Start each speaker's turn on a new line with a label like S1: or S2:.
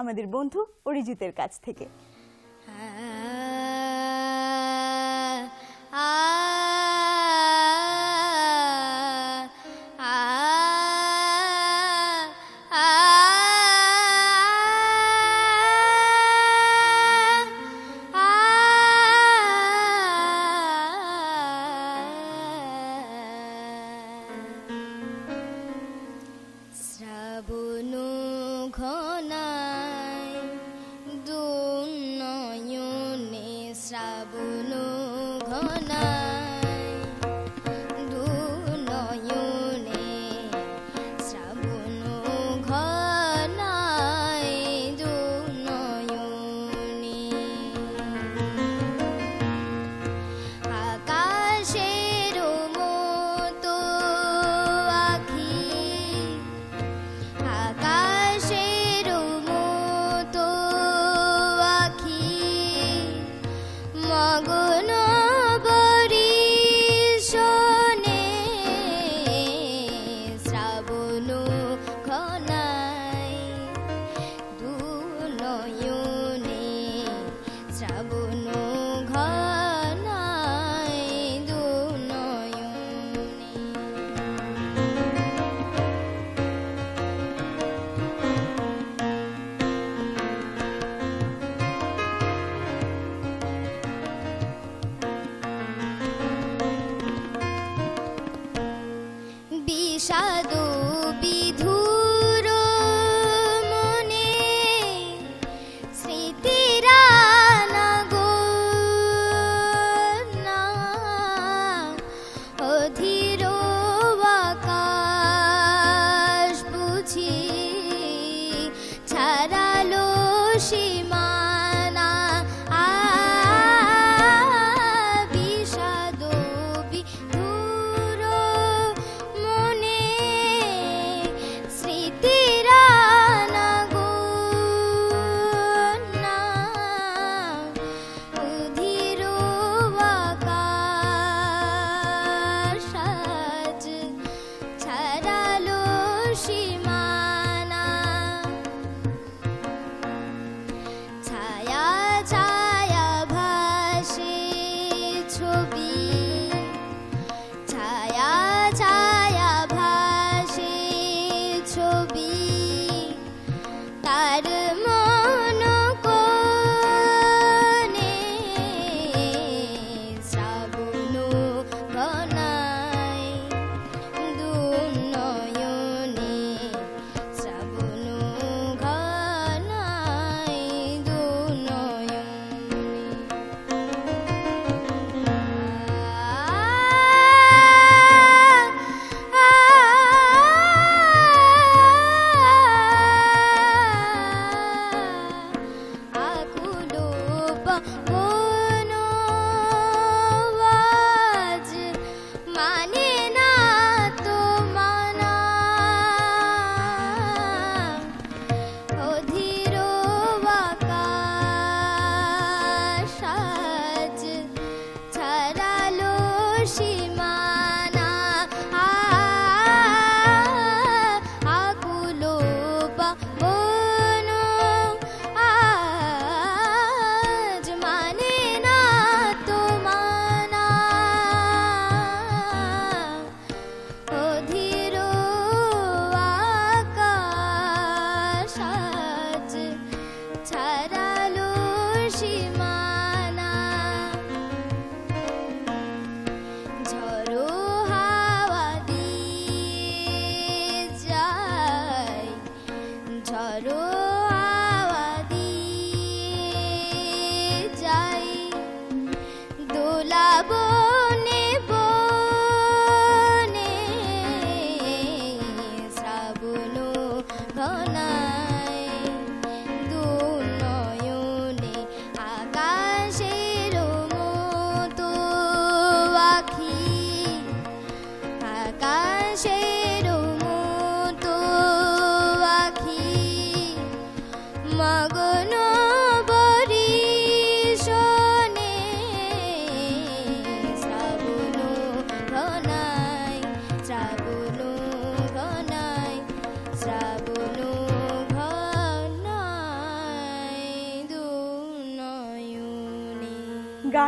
S1: আমাদের বন্ধু অরিজিতের কাছ থেকে।
S2: শ্রাবণ ঘর Baba. शादो विधु तर्
S1: 哦。